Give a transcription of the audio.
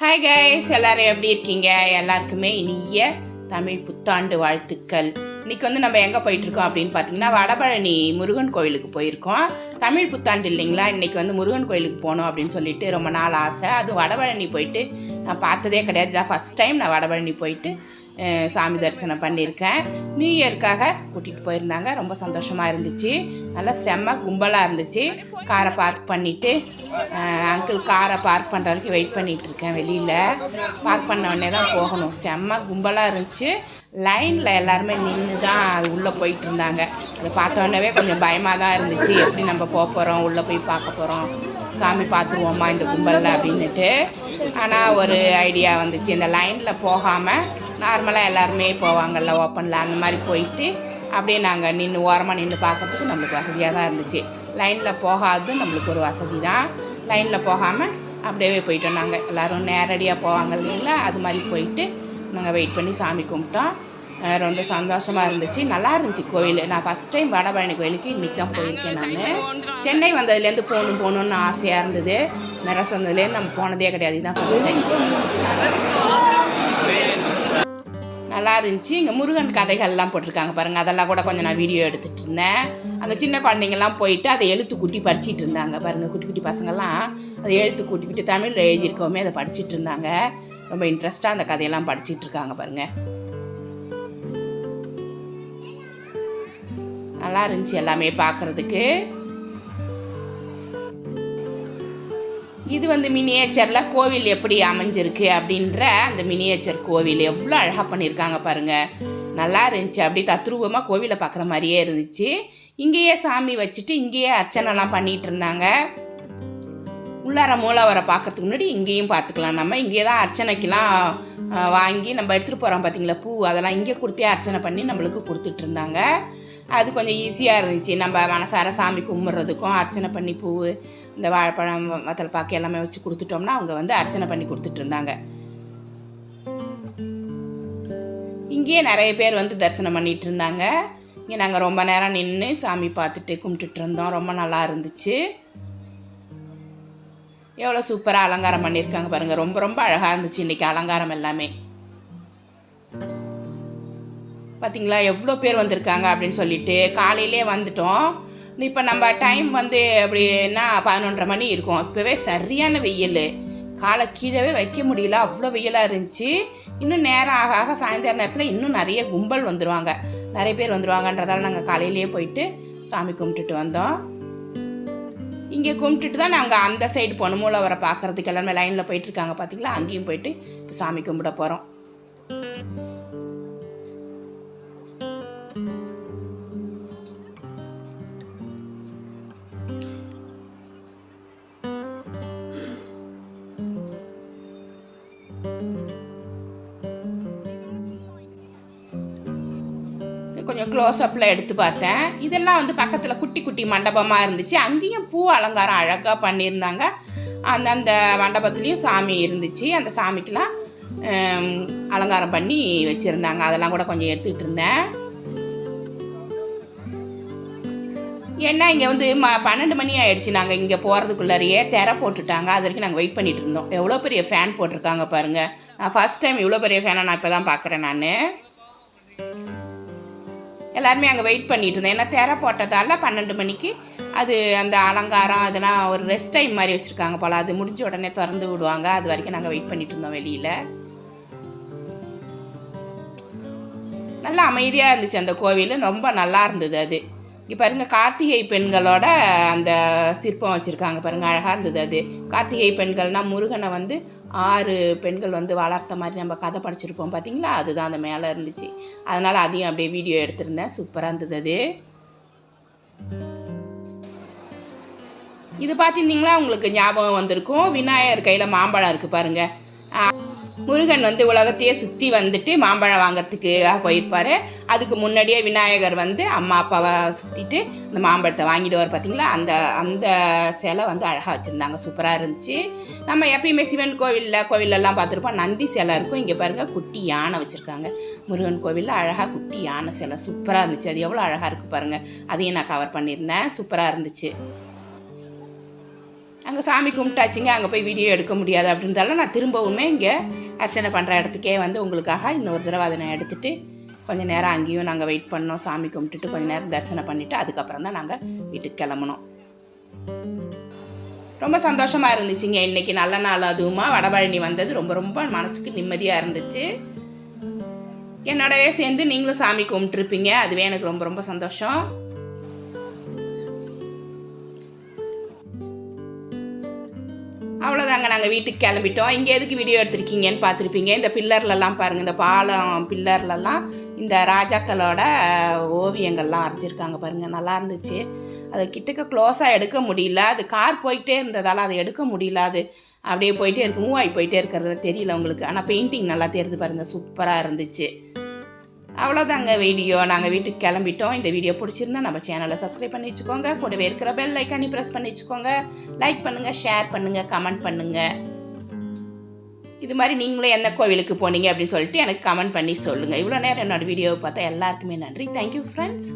Hi guys எல்லாரும் எப்படி இருக்கீங்க? எல்லாருக்குமே இனிய தமிழ் புத்தாண்டு வாழ்த்துக்கள். இன்னைக்கு வந்து நம்ம எங்கே போயிட்டுருக்கோம் அப்படின்னு பார்த்தீங்கன்னா வடபழனி முருகன் கோயிலுக்கு போயிருக்கோம். தமிழ் புத்தாண்டு இல்லைங்களா? இன்றைக்கி வந்து முருகன் கோயிலுக்கு போகணும் அப்படின்னு சொல்லிட்டு ரொம்ப நாள் ஆசை. அது வடபழனி போயிட்டு நான் பார்த்ததே கிடையாது. இதான் ஃபஸ்ட் டைம் நான் வடபழனி போயிட்டு சாமி தரிசனம் பண்ணியிருக்கேன். நியூ இயர்க்காக கூட்டிகிட்டு போயிருந்தாங்க. ரொம்ப சந்தோஷமாக இருந்துச்சு. நல்லா செம்ம கும்பலாக இருந்துச்சு. காரை பார்க் பண்ணிவிட்டு அங்கிள் காரை பார்க் பண்ணுற வரைக்கும் வெயிட் பண்ணிகிட்டு இருக்கேன் வெளியில். பார்க் பண்ண உடனே தான் போகணும். செம்ம கும்பலாக இருந்துச்சு. லைனில் எல்லாருமே நின்று தான் உள்ளே போயிட்டு இருந்தாங்க. அதை பார்த்தோன்னவே கொஞ்சம் பயமாக தான் இருந்துச்சு. எப்படி நம்ம போக போகிறோம் உள்ளே போய் பார்க்க போகிறோம் சாமி பார்த்துருவோமா இந்த கும்பலில் அப்படின்னுட்டு. ஆனால் ஒரு ஐடியா வந்துச்சு. இந்த லைனில் போகாமல் நார்மலாக எல்லாருமே போவாங்கள்ல ஓப்பனில் அந்த மாதிரி போயிட்டு அப்படியே நாங்கள் நின்று ஓரமாக நின்று பார்க்கறதுக்கு நம்மளுக்கு வசதியாக தான் இருந்துச்சு. லைனில் போகாதது நம்மளுக்கு ஒரு வசதி தான். லைனில் போகாமல் அப்படியே போயிட்டோம் நாங்கள் எல்லோரும் நேரடியாக போவாங்க இல்லைங்களா? அது மாதிரி போயிட்டு நாங்கள் வெயிட் பண்ணி சாமி கும்பிட்டோம். ரொம்ப சந்தோஷமாக இருந்துச்சு. நல்லா இருந்துச்சு கோயில். நான் ஃபஸ்ட் டைம் வடபழனி கோயிலுக்கு இன்றைக்கி தான் போயிருக்கேன் நான். சென்னை வந்ததுலேருந்து போகணும் போகணுன்னு ஆசையாக இருந்தது. மெரஸ் வந்ததுலேருந்து நம்ம போனதே கிடையாது. இதுதான் ஃபஸ்ட் டைம் நல்லா இருந்துச்சு. இங்கே முருகன் கதைகள்லாம் போட்டிருக்காங்க பாருங்கள் அதெல்லாம் கூட கொஞ்சம் நான் வீடியோ எடுத்துகிட்டு இருந்தேன். அங்கே சின்ன குழந்தைங்கள்லாம் போயிட்டு அதை எழுத்து கூட்டி படிச்சுட்டு இருந்தாங்க பாருங்கள் குட்டி குட்டி பசங்கள்லாம் அதை எழுத்து கூட்டிக்கிட்டு தமிழில் எழுதியிருக்கவுமே அதை படிச்சுட்டு இருந்தாங்க. ரொம்ப இன்ட்ரெஸ்ட்டாக அந்த கதையெல்லாம் படிச்சுட்டு இருக்காங்க பாருங்கள் நல்லா இருந்துச்சு எல்லாமே பார்க்குறதுக்கு. இது வந்து மினியேச்சரில் கோவில் எப்படி அமைஞ்சிருக்கு அப்படின்ற அந்த மினியேச்சர் கோவில் எவ்வளோ அழகாக பண்ணியிருக்காங்க பாருங்கள் நல்லா இருந்துச்சு. அப்படி தத்ரூபமாக கோவிலை பார்க்குற மாதிரியே இருந்துச்சு. இங்கேயே சாமி வச்சுட்டு இங்கேயே அர்ச்சனைலாம் பண்ணிகிட்டு இருந்தாங்க. உள்ளார மூலவரை பார்க்கறதுக்கு முன்னாடி இங்கேயும் பார்த்துக்கலாம். நம்ம இங்கே தான் அர்ச்சனைக்கெலாம் வாங்கி நம்ம எடுத்துகிட்டு போகிறோம் பார்த்தீங்களா பூ அதெல்லாம் இங்கே கொடுத்தே அர்ச்சனை பண்ணி நம்மளுக்கு கொடுத்துட்டு இருந்தாங்க. அது கொஞ்சம் ஈஸியாக இருந்துச்சு. நம்ம மனசார சாமி கும்பிட்றதுக்கும் அர்ச்சனை பண்ணி பூ இந்த வாழைப்பழம் வத்தல் பாக்கு எல்லாமே வச்சு கொடுத்துட்டோம்னா அவங்க வந்து அர்ச்சனை பண்ணி கொடுத்துட்டு இருந்தாங்க. இங்கேயே நிறைய பேர் வந்து தரிசனம் பண்ணிட்டு இருந்தாங்க. இங்கே நாங்கள் ரொம்ப நேரம் நின்று சாமி பார்த்துட்டு கும்பிட்டுட்டு இருந்தோம். ரொம்ப நல்லா இருந்துச்சு. எவ்வளோ சூப்பராக அலங்காரம் பண்ணியிருக்காங்க பாருங்கள் ரொம்ப ரொம்ப அழகாக இருந்துச்சு இன்றைக்கி அலங்காரம் எல்லாமே. பார்த்தீங்களா எவ்வளோ பேர் வந்திருக்காங்க அப்படின்னு சொல்லிட்டு காலையிலே வந்துட்டோம். இப்போ நம்ம டைம் வந்து அப்படின்னா பதினொன்றரை மணி இருக்கும். இப்போவே சரியான வெயில். காலை கீழவே வைக்க முடியல. அவ்வளோ வெயிலாக இருந்துச்சு. இன்னும் நேரம் ஆக ஆக சாயந்தர நேரத்தில் இன்னும் நிறைய கும்பல் வந்துடுவாங்க நிறைய பேர் வந்துடுவாங்கன்றதால நாங்கள் காலையிலேயே போயிட்டு சாமி கும்பிட்டுட்டு வந்தோம். இங்கே கும்பிட்டுட்டு தான் நாங்கள் அந்த சைடு போகணும் மூலவரை பார்க்குறதுக்கு எல்லாருமே லைனில் போயிட்டுருக்காங்க பார்த்தீங்களா அங்கேயும் போயிட்டு இப்போ சாமி கும்பிட போகிறோம் கொஞ்சம் க்ளோஸ்அப்பில் எடுத்து பார்த்தேன். இதெல்லாம் வந்து பக்கத்தில் குட்டி குட்டி மண்டபமாக இருந்துச்சு. அங்கேயும் பூ அலங்காரம் அழகாக பண்ணியிருந்தாங்க. அந்தந்த மண்டபத்துலேயும் சாமி இருந்துச்சு. அந்த சாமிக்கெலாம் அலங்காரம் பண்ணி வச்சுருந்தாங்க. அதெல்லாம் கூட கொஞ்சம் எடுத்துக்கிட்டு இருந்தேன். ஏன்னா இங்கே வந்து ம பன்னெண்டு மணி ஆகிடுச்சு நாங்கள் இங்கே போகிறதுக்குள்ளாரையே திரை போட்டுட்டாங்க. அது வரைக்கும் நாங்கள் வெயிட் பண்ணிகிட்டு இருந்தோம். எவ்வளோ பெரிய ஃபேன் போட்டிருக்காங்க பாருங்கள் நான் ஃபஸ்ட் டைம் இவ்வளோ பெரிய ஃபேனை நான் இப்போ தான் பார்க்குறேன் நான். எல்லாருமே அங்கே வெயிட் பண்ணிட்டு இருந்தோம். ஏன்னா திரை போட்டதால பன்னெண்டு மணிக்கு அது அந்த அலங்காரம் அதெல்லாம் ஒரு ரெஸ்ட் டைம் மாதிரி வச்சுருக்காங்க போல். அது முடிஞ்ச உடனே திறந்து விடுவாங்க. அது வரைக்கும் நாங்கள் வெயிட் பண்ணிட்டு இருந்தோம் வெளியில். நல்லா அமைதியாக இருந்துச்சு அந்த கோவில். ரொம்ப நல்லா இருந்தது அது. இங்கே பாருங்க கார்த்திகை பெண்களோட அந்த சிற்பம் வச்சுருக்காங்க பாருங்க அழகாக இருந்தது அது. கார்த்திகை பெண்கள்னா முருகனை வந்து ஆறு பெண்கள் வந்து வளர்த்த மாதிரி நம்ம கதை படிச்சிருப்போம் பார்த்தீங்களா அதுதான் அந்த மேலே இருந்துச்சு. அதனால் அதையும் அப்படியே வீடியோ எடுத்திருந்தேன். சூப்பராக இருந்தது அது. இது பார்த்துருந்தீங்களா உங்களுக்கு ஞாபகம் வந்திருக்கும். விநாயகர் கையில் மாம்பழம் இருக்குது பாருங்கள் முருகன் வந்து உலகத்தையே சுற்றி வந்துட்டு மாம்பழம் வாங்குறதுக்கு போயிருப்பார். அதுக்கு முன்னாடியே விநாயகர் வந்து அம்மா அப்பாவை சுற்றிட்டு இந்த மாம்பழத்தை வாங்கிட்டு வர பார்த்தீங்களா அந்த அந்த சிலை வந்து அழகாக வச்சுருந்தாங்க. சூப்பராக இருந்துச்சு. நம்ம எப்பயுமே சிவன் கோவிலில் கோவிலெல்லாம் பார்த்துருப்போம். நந்தி சிலை இருக்கும். இங்கே பாருங்கள் குட்டி யானை வச்சுருக்காங்க. முருகன் கோவிலில் அழகாக குட்டி யானை சிலை. சூப்பராக இருந்துச்சு. அது எவ்வளோ அழகாக இருக்குது பாருங்கள் அதையும் நான் கவர் பண்ணியிருந்தேன். சூப்பராக இருந்துச்சு. அங்கே சாமி கும்பிட்டாச்சுங்க அங்கே போய் வீடியோ எடுக்க முடியாது அப்படின்றதால நான் திரும்பவுமே இங்கே அர்ச்சனை பண்ணுற இடத்துக்கே வந்து உங்களுக்காக இன்னொரு தடவை அதை நான் எடுத்துகிட்டு கொஞ்சம் நேரம் அங்கேயும் நாங்கள் வெயிட் பண்ணோம் சாமி கும்பிட்டுட்டு கொஞ்சம் நேரம் தரிசனம் பண்ணிவிட்டு அதுக்கப்புறம் தான் நாங்கள் வீட்டுக்கு கிளம்புனோம். ரொம்ப சந்தோஷமாக இருந்துச்சுங்க. இன்றைக்கி நல்ல நாள் அதுவுமா. வடபழனி வந்தது ரொம்ப ரொம்ப மனசுக்கு நிம்மதியாக இருந்துச்சு. என்னோடவே சேர்ந்து நீங்களும் சாமி கும்பிட்டுருப்பீங்க. அதுவே எனக்கு ரொம்ப ரொம்ப சந்தோஷம். தாங்க நாங்கள் வீட்டுக்கு கிளம்பிட்டோம். இங்கே எதுக்கு வீடியோ எடுத்திருக்கீங்கன்னு பார்த்துருப்பீங்க. இந்த பில்லர்லலாம் பாருங்கள் இந்த பாலம் பில்லர்லலாம் இந்த ராஜாக்களோட ஓவியங்கள்லாம் வரைஞ்சிருக்காங்க பாருங்கள் நல்லா இருந்துச்சு. அது கிட்டக்க க்ளோஸாக எடுக்க முடியல. அது கார் போயிட்டே இருந்ததால் அதை எடுக்க முடியல. அது அப்படியே போயிட்டே இருக்கு. மூவ் ஆகி போயிட்டே இருக்கிறது தெரியல உங்களுக்கு. ஆனால் பெயிண்டிங் நல்லா தெரியுது பாருங்கள் சூப்பராக இருந்துச்சு. அவ்வளோதாங்க வீடியோ. நாங்கள் வீட்டுக்கு கிளம்பிட்டோம். இந்த வீடியோ பிடிச்சிருந்தா நம்ம சேனலை சப்ஸ்கிரைப் பண்ணி வச்சுக்கோங்க. கூடவே இருக்கிற பெல் லைக்கானி ப்ரெஸ் பண்ணி வச்சுக்கோங்க. லைக் பண்ணுங்கள் ஷேர் பண்ணுங்கள் கமெண்ட் பண்ணுங்கள் இது மாதிரி நீங்களும் எந்த கோவிலுக்கு போனீங்க அப்படின்னு சொல்லிட்டு எனக்கு கமெண்ட் பண்ணி சொல்லுங்கள் இவ்வளோ நேரம் என்னோட வீடியோவை பார்த்தா எல்லாருக்குமே நன்றி. Thank you friends